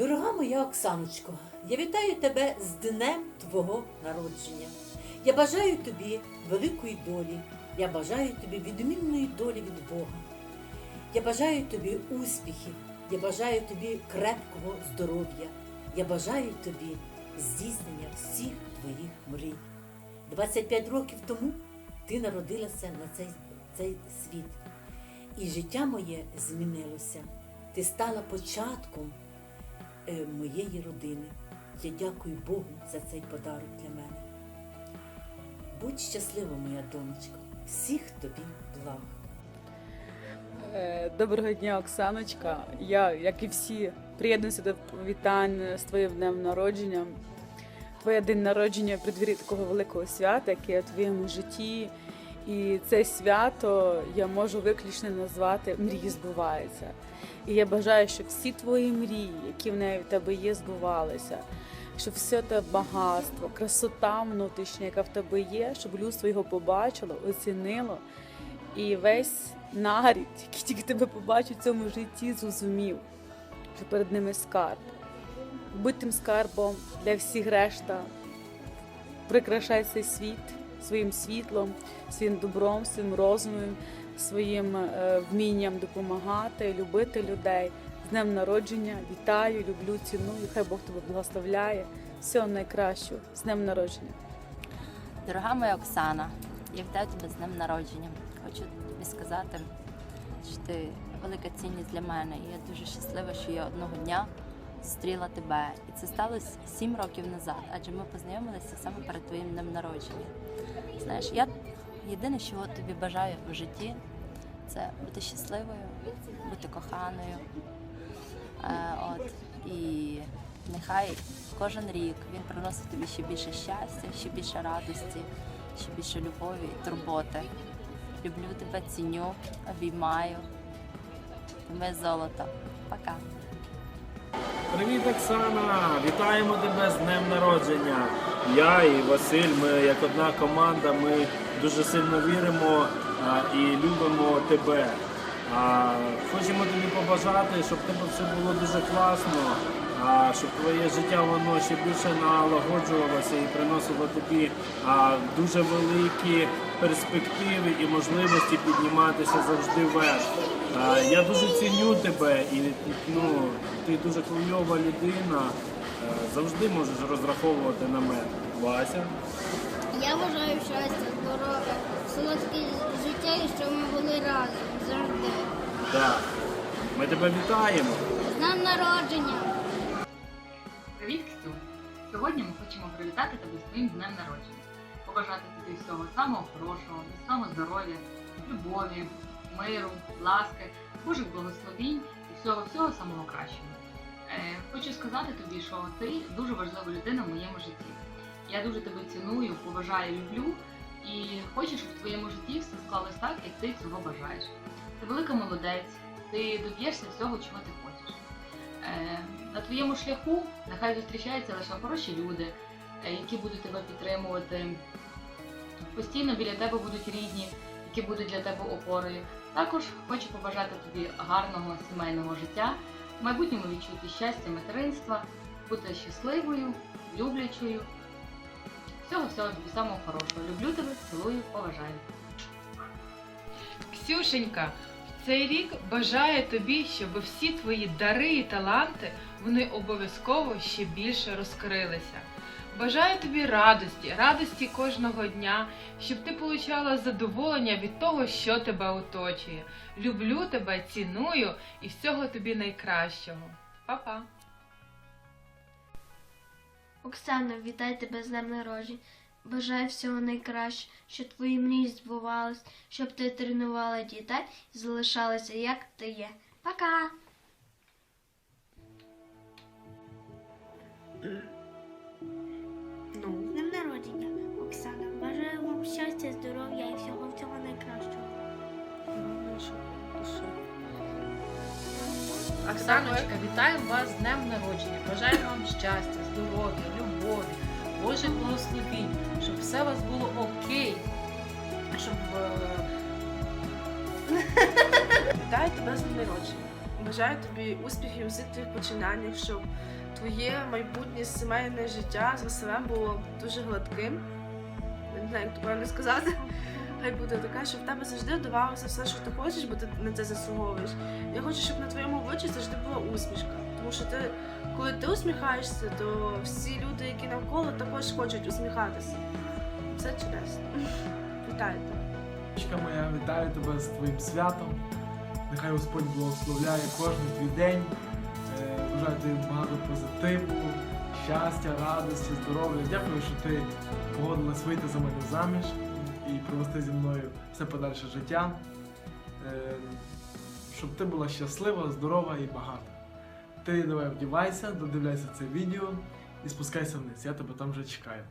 Дорога моя Оксаночко, я вітаю тебе з днем твого народження. Я бажаю тобі великої долі. Я бажаю тобі відмінної долі від Бога. Я бажаю тобі успіхів. Я бажаю тобі крепкого здоров'я. Я бажаю тобі здійснення всіх твоїх мрій. 25 років тому ти народилася на цей, цей світ. І життя моє змінилося. Ти стала початком моєї родини. Я дякую Богу за цей подарок для мене. Будь щаслива, моя донечко, всіх тобі благ. Е, Доброго дня, Оксаночка. Я, як і всі, приєднуюся до вітань з твоїм днем народження. Твоє день народження в такого великого свята, яке є в твоєму житті. І це свято я можу виключно назвати Мрії збуваються. І я бажаю, щоб всі твої мрії, які в неї в тебе є, збувалися. Щоб все те багатство, красота внутрішня, яка в тебе є, щоб людство його побачило, оцінило і весь нарід, який тільки тебе побачить в цьому житті, зрозумів, що перед ними скарб. Будь тим скарбом для всіх решта. Прикрашай цей світ своїм світлом, своїм добром, своїм розумом, своїм е, вмінням допомагати, любити людей. З днем народження вітаю, люблю, ціную. Хай Бог тебе благословляє. Всього найкращого. З днем народження. Дорога моя Оксана, я вітаю тебе з днем народження. Хочу тобі сказати, що ти велика цінність для мене. Я дуже щаслива, що я одного дня зустріла тебе. І це сталося сім років назад, адже ми познайомилися саме перед твоїм днем народження. Знаєш, я єдине, що тобі бажаю в житті, це бути щасливою, бути коханою. Е, от, і нехай кожен рік він приносить тобі ще більше щастя, ще більше радості, ще більше любові і турботи. Люблю тебе, ціню, обіймаю. Моє золото. Пока. Привіт, Оксана! Вітаємо тебе з днем народження. Я і Василь, ми як одна команда, ми дуже сильно віримо і любимо тебе. Хочемо тобі побажати, щоб тебе все було дуже класно, щоб твоє життя воно ще більше налагоджувалося і приносило тобі дуже великі перспективи і можливості підніматися завжди вверх. Я дуже ціню тебе і ну, ти дуже клюйова людина. Завжди можеш розраховувати на мене. Вася. Я бажаю щастя, здоров'я, солодке життя і щоб ми були разом завжди. Так. Ми тебе вітаємо. З днем народження! Привіт, Ксю! Сьогодні ми хочемо привітати тебе з твоїм днем народження, побажати тобі всього самого хорошого, міцного здоров'я, любові, миру, ласки, Божих благословінь і всього всього самого кращого. Е, хочу сказати тобі, що ти дуже важлива людина в моєму житті. Я дуже тебе ціную, поважаю, люблю і хочу, щоб в твоєму житті все склалось так, як ти цього бажаєш. Ти велика молодець, ти доб'єшся всього, чого ти хочеш. Е, на твоєму шляху нехай зустрічаються лише хороші люди, е, які будуть тебе підтримувати. Постійно біля тебе будуть рідні, які будуть для тебе опорою. Також хочу побажати тобі гарного сімейного життя, майбутньому відчути щастя материнства, бути щасливою, люблячою. Всього всього тобі самого хорошого. Люблю тебе, цілую, поважаю. Ксюшенька, цей рік бажаю тобі, щоб всі твої дари і таланти вони обов'язково ще більше розкрилися. Бажаю тобі радості, радості кожного дня, щоб ти получала задоволення від того, що тебе оточує. Люблю тебе, ціную і всього тобі найкращого. Па-па! Оксана, вітаю тебе з днем народження. Бажаю всього найкращого, щоб твої мрії збувались, щоб ти тренувала дітей і залишалася як ти є. Пока! Щастя, здоров'я і всього всього найкращого. Оксаночка, вітаю вас з днем народження. Бажаю вам щастя, здоров'я, любові, Божих благословінь, щоб все у вас було окей. Щоб е, вітаю тебе з днем народження. Бажаю тобі успіхів у всіх твоїх починаннях, щоб твоє майбутнє сімейне життя з Василем було дуже гладким. Знаю, як то правильно сказати. Хай буде таке, щоб в тебе завжди вдавалося все, що ти хочеш, бо ти на це заслуговуєш. Я хочу, щоб на твоєму обличчі завжди була усмішка. Тому що ти, коли ти усміхаєшся, то всі люди, які навколо, також хочуть усміхатися. Все чудесно. Вітаю тебе. Дочка моя, вітаю тебе з твоїм святом. Нехай Господь благословляє кожен твій день. Е, Бажаю тобі багато позитиву, щастя, радості, здоров'я. Дякую, що ти погодилась вийти за мене заміж і провести зі мною все подальше життя. Е, Щоб ти була щаслива, здорова і багата. Ти давай вдівайся, додивляйся це відео і спускайся вниз. Я тебе там вже чекаю.